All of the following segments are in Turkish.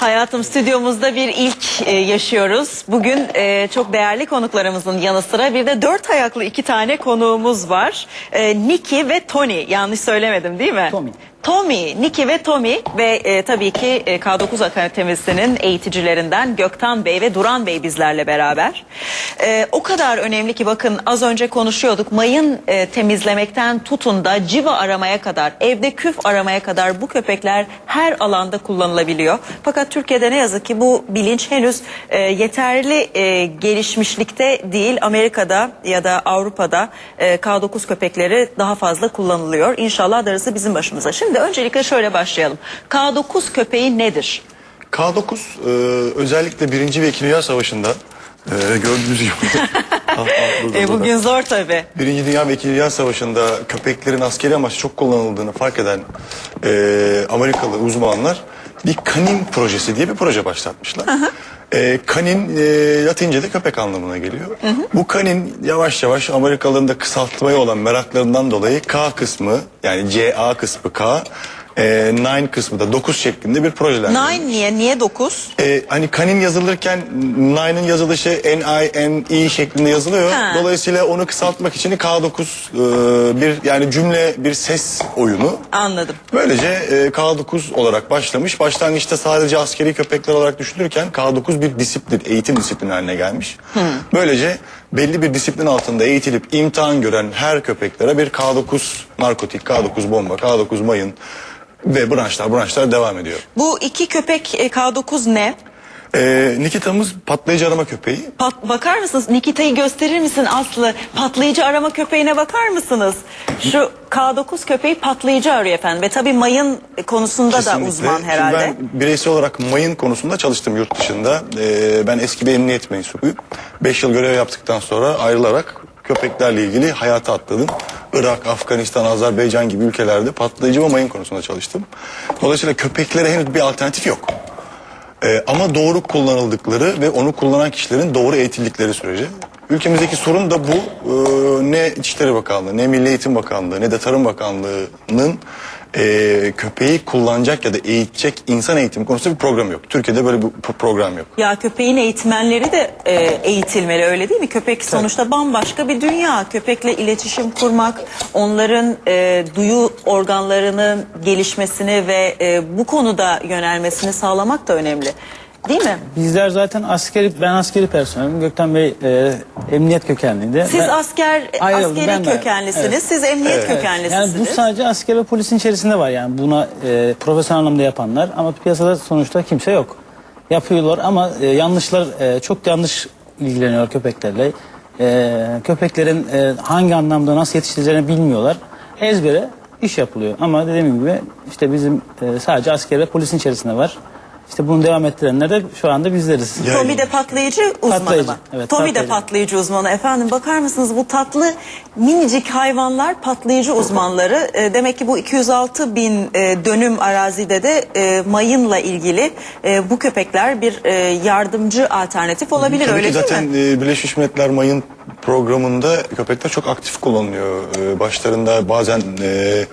Hayatım stüdyomuzda bir ilk e, yaşıyoruz. Bugün e, çok değerli konuklarımızın yanı sıra bir de dört ayaklı iki tane konuğumuz var. E, Nicky ve Tony. Yanlış söylemedim değil mi? Tommy. Tommy, Nicky ve Tommy ve e, tabii ki e, K9 Akademisi'nin eğiticilerinden Gökten Bey ve Duran Bey bizlerle beraber. E, o kadar önemli ki bakın az önce konuşuyorduk mayın e, temizlemekten tutun da civa aramaya kadar, evde küf aramaya kadar bu köpekler her alanda kullanılabiliyor. Fakat Türkiye'de ne yazık ki bu bilinç henüz e, yeterli e, gelişmişlikte değil. Amerika'da ya da Avrupa'da e, K9 köpekleri daha fazla kullanılıyor. İnşallah darısı bizim başımıza. Şimdi öncelikle şöyle başlayalım. K9 köpeği nedir? K9 e, özellikle 1. ve 2. Dünya Savaşı'nda e, gördüğünüz gibi Ah, ah, burada, E, burada. bugün zor tabii. Birinci Dünya ve İkinci Dünya Savaşı'nda köpeklerin askeri amaçlı çok kullanıldığını fark eden e, Amerikalı uzmanlar bir kanin projesi diye bir proje başlatmışlar. E, kanin e, Latince'de köpek anlamına geliyor. Bu kanin yavaş yavaş Amerikalıların da kısaltmaya olan meraklarından dolayı K kısmı yani CA kısmı K, e, nine kısmı da 9 şeklinde bir projelendirilmiş. Nine niye? Niye 9? Ee, hani kanin yazılırken nine'ın yazılışı N-I-N-E şeklinde yazılıyor. Ha. Dolayısıyla onu kısaltmak için K9 e, bir yani cümle bir ses oyunu. Anladım. Böylece e, K9 olarak başlamış. Başlangıçta sadece askeri köpekler olarak düşünülürken K9 bir disiplin, eğitim disiplini haline gelmiş. Böylece belli bir disiplin altında eğitilip imtihan gören her köpeklere bir K9 narkotik, K9 bomba, K9 mayın ve branşlar branşlar devam ediyor. Bu iki köpek e, K9 ne? Ee, Nikita'mız patlayıcı arama köpeği. Pat- bakar mısınız? Nikita'yı gösterir misin Aslı? Patlayıcı arama köpeğine bakar mısınız? Şu K9 köpeği patlayıcı arıyor efendim. Ve tabii mayın konusunda da Kesinlikle. uzman Çünkü herhalde. Ben bireysel olarak mayın konusunda çalıştım yurt dışında. Ee, ben eski bir emniyet mensubuyum. 5 yıl görev yaptıktan sonra ayrılarak köpeklerle ilgili hayata atladım. Irak, Afganistan, Azerbaycan gibi ülkelerde patlayıcı ve mayın konusunda çalıştım. Dolayısıyla köpeklere henüz bir alternatif yok. Ee, ama doğru kullanıldıkları ve onu kullanan kişilerin doğru eğitildikleri sürece. Ülkemizdeki sorun da bu. Ee, ne İçişleri Bakanlığı, ne Milli Eğitim Bakanlığı, ne de Tarım Bakanlığı'nın e, köpeği kullanacak ya da eğitecek insan eğitimi konusunda bir program yok. Türkiye'de böyle bir pro- program yok. Ya köpeğin eğitmenleri de e, eğitilmeli öyle değil mi? Köpek sonuçta bambaşka bir dünya. Köpekle iletişim kurmak, onların e, duyu organlarının gelişmesini ve e, bu konuda yönelmesini sağlamak da önemli. Değil mi? Bizler zaten askeri, ben askeri personelim. Gökten Bey e, emniyet kökenliydi. Siz Ben- asker Ayrıldım, askeri ben de. kökenlisiniz. Evet. Siz emniyet Yani kökenlisiniz. bu sadece asker ve polisin içerisinde var yani buna e, profesyonel anlamda yapanlar ama piyasada sonuçta kimse yok. Yapıyorlar ama e, yanlışlar e, çok yanlış ilgileniyor köpeklerle. E, köpeklerin e, hangi anlamda nasıl yetiştireceğini bilmiyorlar. Ezbere iş yapılıyor ama dediğim gibi işte bizim e, sadece asker ve polisin içerisinde var. İşte bunu devam ettirenler de şu anda bizleriz. Ya- Tommy de patlayıcı uzmanı Patlayıcı, mı? evet, Tommy de patlayıcı. patlayıcı uzmanı. Efendim bakar mısınız bu tatlı minicik hayvanlar patlayıcı uzmanları. E, demek ki bu 206 bin e, dönüm arazide de e, mayınla ilgili e, bu köpekler bir e, yardımcı alternatif olabilir Tabii öyle ki değil zaten mi? e, Birleşmiş Milletler Mayın programında köpekler çok aktif kullanılıyor. E, başlarında bazen e,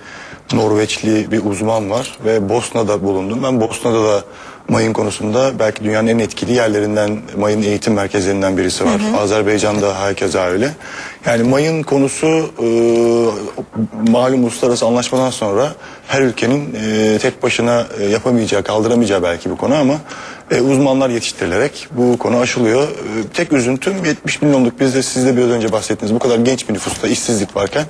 Norveçli bir uzman var ve Bosna'da bulundum. Ben Bosna'da da mayın konusunda belki dünyanın en etkili yerlerinden, mayın eğitim merkezlerinden birisi var. Azerbaycan'da herkese öyle. Yani mayın konusu e, malum uluslararası anlaşmadan sonra her ülkenin e, tek başına e, yapamayacağı, kaldıramayacağı belki bir konu ama e, uzmanlar yetiştirilerek bu konu aşılıyor. E, tek üzüntüm 70 milyonluk biz de siz de biraz önce bahsettiniz bu kadar genç bir nüfusta işsizlik varken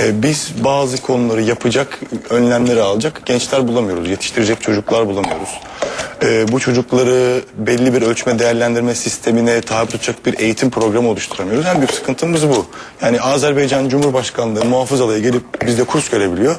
e, biz bazı konuları yapacak, önlemleri alacak gençler bulamıyoruz. Yetiştirecek çocuklar bulamıyoruz. E, bu çocukları belli bir ölçme değerlendirme sistemine tabi tutacak bir eğitim programı oluşturamıyoruz. En büyük sıkıntımız bu. Yani Azerbaycan Cumhurbaşkanlığı muhafız alayı gelip bizde kurs görebiliyor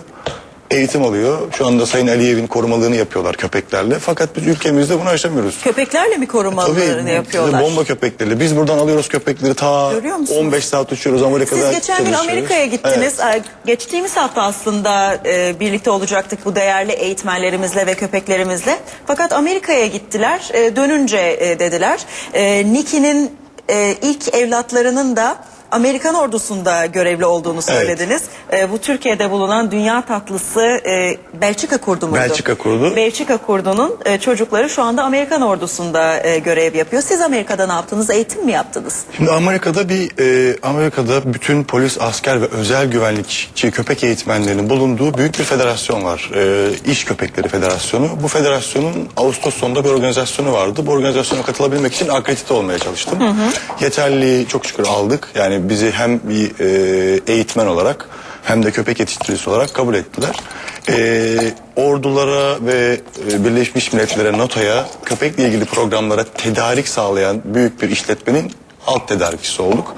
eğitim alıyor. Şu anda Sayın Aliyev'in korumalığını yapıyorlar köpeklerle. Fakat biz ülkemizde bunu aşamıyoruz. Köpeklerle mi korumalarını yapıyorlar? Bomba köpekleri. Biz buradan alıyoruz köpekleri ta Görüyor musunuz? 15 saat uçuyoruz Amerika'da Siz geçen gün. Amerika'ya gittiniz. Evet. Geçtiğimiz hafta aslında e, birlikte olacaktık bu değerli eğitmenlerimizle ve köpeklerimizle. Fakat Amerika'ya gittiler. E, dönünce e, dediler. E, Nicky'nin e, ilk evlatlarının da Amerikan ordusunda görevli olduğunu söylediniz. E, bu Türkiye'de bulunan dünya tatlısı e, Belçika kurdu muydu? Belçika kurdu. Belçika kurdunun e, çocukları şu anda Amerikan ordusunda e, görev yapıyor. Siz Amerika'da ne yaptınız? Eğitim mi yaptınız? Şimdi Amerika'da bir e, Amerika'da bütün polis, asker ve özel güvenlikçi köpek eğitmenlerinin bulunduğu büyük bir federasyon var. E, İş Köpekleri Federasyonu. Bu federasyonun Ağustos sonunda bir organizasyonu vardı. Bu organizasyona katılabilmek için akredite olmaya çalıştım. Yeterli çok şükür aldık. Yani bizi hem bir e, eğitmen olarak hem de köpek yetiştiricisi olarak kabul ettiler. E, ordulara ve e, Birleşmiş Milletler'e NATO'ya köpekle ilgili programlara tedarik sağlayan büyük bir işletmenin alt tedarikçisi olduk.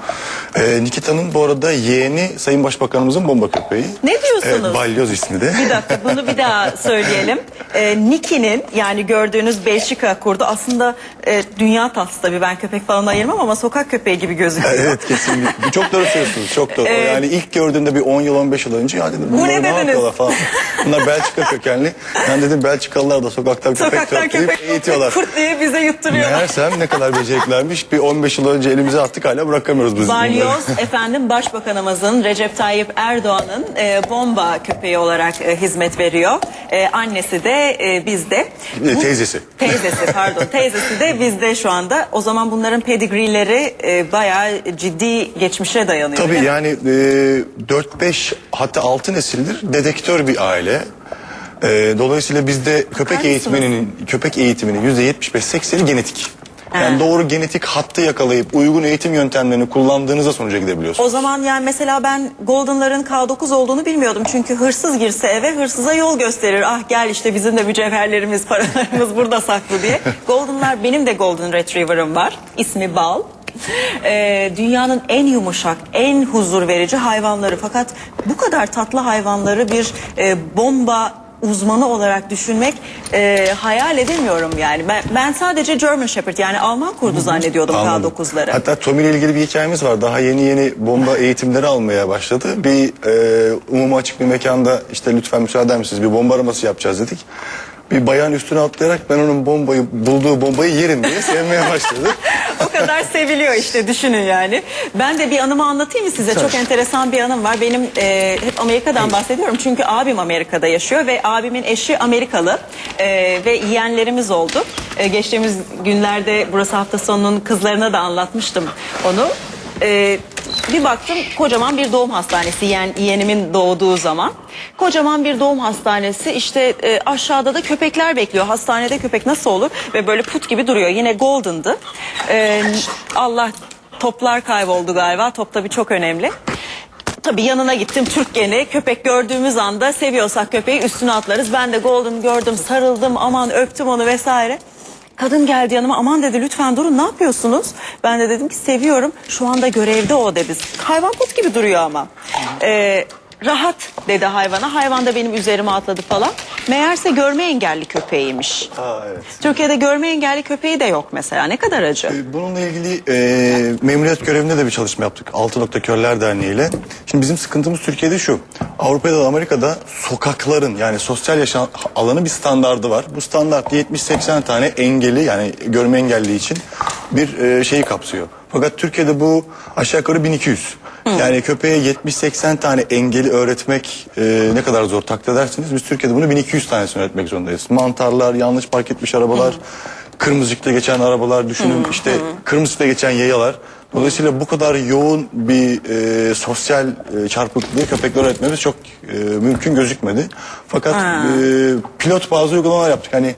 E, Nikita'nın bu arada yeğeni Sayın Başbakanımızın bomba köpeği. Ne diyorsunuz? E, Balyoz ismi de. Bir dakika bunu bir daha söyleyelim. Ee, Niki'nin yani gördüğünüz Belçika kurdu aslında e, dünya tatlısı tabii ben köpek falan ayırmam ama sokak köpeği gibi gözüküyor. Evet kesinlikle. Çok doğru söylüyorsunuz. Çok doğru. Evet. Yani ilk gördüğümde bir 10 yıl 15 yıl önce ya dedim Bu ne ne, yapıyorlar falan. Bunlar Belçika kökenli. Ben dedim Belçikalılar da sokaktan köpek Sokaktan toplayıp köpek eğitiyorlar. kurt diye bize yutturuyor. Meğersem ne kadar beceriklermiş. Bir 15 yıl önce elimize attık hala bırakamıyoruz biz. Balyoz efendim başbakanımızın Recep Tayyip Erdoğan'ın e, bomba köpeği olarak e, hizmet veriyor. E, annesi de e, bizde. E, teyzesi. Teyzesi pardon teyzesi de bizde şu anda. O zaman bunların pedigreeleri e, bayağı ciddi geçmişe dayanıyor. değil Tabii mi? yani e, 4-5 hatta 6 nesildir dedektör bir aile. E, dolayısıyla bizde köpek mısınız? eğitmeninin köpek eğitiminin %75-80'i genetik. Yani doğru genetik hattı yakalayıp uygun eğitim yöntemlerini kullandığınızda sonuca gidebiliyorsunuz. O zaman yani mesela ben Golden'ların K9 olduğunu bilmiyordum. Çünkü hırsız girse eve hırsıza yol gösterir. Ah gel işte bizim de mücevherlerimiz, paralarımız burada saklı diye. Golden'lar benim de Golden Retriever'ım var. İsmi Bal. Ee, dünyanın en yumuşak, en huzur verici hayvanları. Fakat bu kadar tatlı hayvanları bir e, bomba uzmanı olarak düşünmek e, hayal edemiyorum yani. Ben, ben sadece German Shepherd yani Alman kurdu zannediyordum Anladım. K9'ları. Hatta Tommy ile ilgili bir hikayemiz var. Daha yeni yeni bomba eğitimleri almaya başladı. Bir e, umuma açık bir mekanda işte lütfen müsaade eder misiniz bir bomba araması yapacağız dedik. Bir bayan üstüne atlayarak ben onun bombayı bulduğu bombayı yerim diye sevmeye başladı. o kadar seviliyor işte düşünün yani. Ben de bir anımı anlatayım mı size? Çok enteresan bir anım var. Benim e, hep Amerika'dan bahsediyorum. Çünkü abim Amerika'da yaşıyor ve abimin eşi Amerikalı E, ve yeğenlerimiz oldu. E, geçtiğimiz günlerde burası hafta sonunun kızlarına da anlatmıştım onu. E, bir baktım kocaman bir doğum hastanesi yeğen, yeğenimin doğduğu zaman. Kocaman bir doğum hastanesi işte e, aşağıda da köpekler bekliyor. Hastanede köpek nasıl olur? Ve böyle put gibi duruyor. Yine Golden'dı. E, Allah toplar kayboldu galiba. Top tabii çok önemli. Tabii yanına gittim Türk geni köpek gördüğümüz anda seviyorsak köpeği üstüne atlarız. Ben de Golden gördüm sarıldım aman öptüm onu vesaire. Kadın geldi yanıma aman dedi lütfen durun ne yapıyorsunuz? Ben de dedim ki seviyorum şu anda görevde o dedi. Hayvan put gibi duruyor ama. Ee, rahat dedi hayvana hayvan da benim üzerime atladı falan. Meğerse görme engelli köpeğiymiş. Aa, evet. Türkiye'de görme engelli köpeği de yok mesela ne kadar acı. E, Bununla ilgili e, memuriyet görevinde de bir çalışma yaptık. Altı Nokta Körler Derneği ile. Şimdi bizim sıkıntımız Türkiye'de şu. Avrupa'da da Amerika'da sokakların yani sosyal yaşam alanı bir standardı var. Bu standart 70-80 tane engeli yani görme engelli için bir e, şeyi kapsıyor. Fakat Türkiye'de bu aşağı yukarı 1200. Yani köpeğe 70-80 tane engeli öğretmek e, ne kadar zor takdir edersiniz. Biz Türkiye'de bunu 1200 tanesini öğretmek zorundayız. Mantarlar, yanlış park etmiş arabalar, kırmızı ışıkta geçen arabalar düşünün işte kırmızı ışıkta geçen yayalar. Dolayısıyla bu kadar yoğun bir e, sosyal e, çarpıklığı köpekler öğretmemiz çok e, mümkün gözükmedi. Fakat e, pilot bazı uygulamalar yaptık. Hani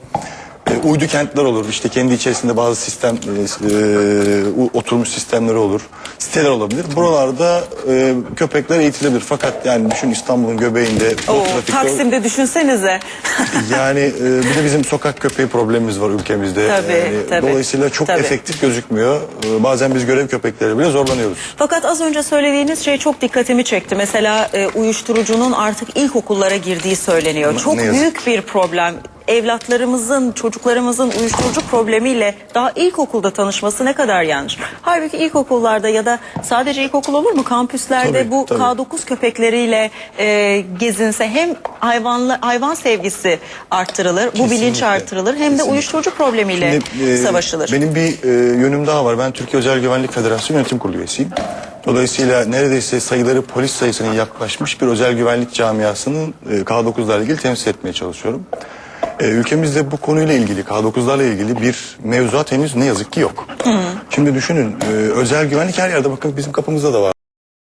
uydu kentler olur. İşte kendi içerisinde bazı sistem e, e, oturmuş sistemleri olur. Siteler olabilir. Buralarda e, köpekler eğitilebilir. Fakat yani düşün İstanbul'un göbeğinde trafikte- Taksim'de düşünsenize. yani e, bir de bizim sokak köpeği problemimiz var ülkemizde. Tabii, Yani tabii. Dolayısıyla çok Tabii. efektif gözükmüyor. E, bazen biz görev köpekleri bile zorlanıyoruz. Fakat az önce söylediğiniz şey çok dikkatimi çekti. Mesela e, uyuşturucunun artık ilkokullara girdiği söyleniyor. Ne- çok büyük bir problem. Evlatlarımızın, çocuklarımızın uyuşturucu problemiyle daha ilkokulda tanışması ne kadar yanlış. Halbuki ilkokullarda ya da sadece ilkokul olur mu? Kampüslerde Tabii, bu tabii. K9 köpekleriyle e, gezinse hem hayvanlı hayvan sevgisi arttırılır, bu bilinç Kesinlikle, arttırılır hem de kesinlikle. uyuşturucu problemiyle Şimdi, e, savaşılır. Benim bir e, yönüm daha var. Ben Türkiye Özel Güvenlik Federasyonu Yönetim Kurulu üyesiyim. Dolayısıyla neredeyse sayıları polis sayısının yaklaşmış bir özel güvenlik camiasının e, K9'larla ilgili temsil etmeye çalışıyorum. E, ülkemizde bu konuyla ilgili K9'larla ilgili bir mevzuat henüz ne yazık ki yok. Şimdi düşünün e, özel güvenlik her yerde bakın bizim kapımızda da var.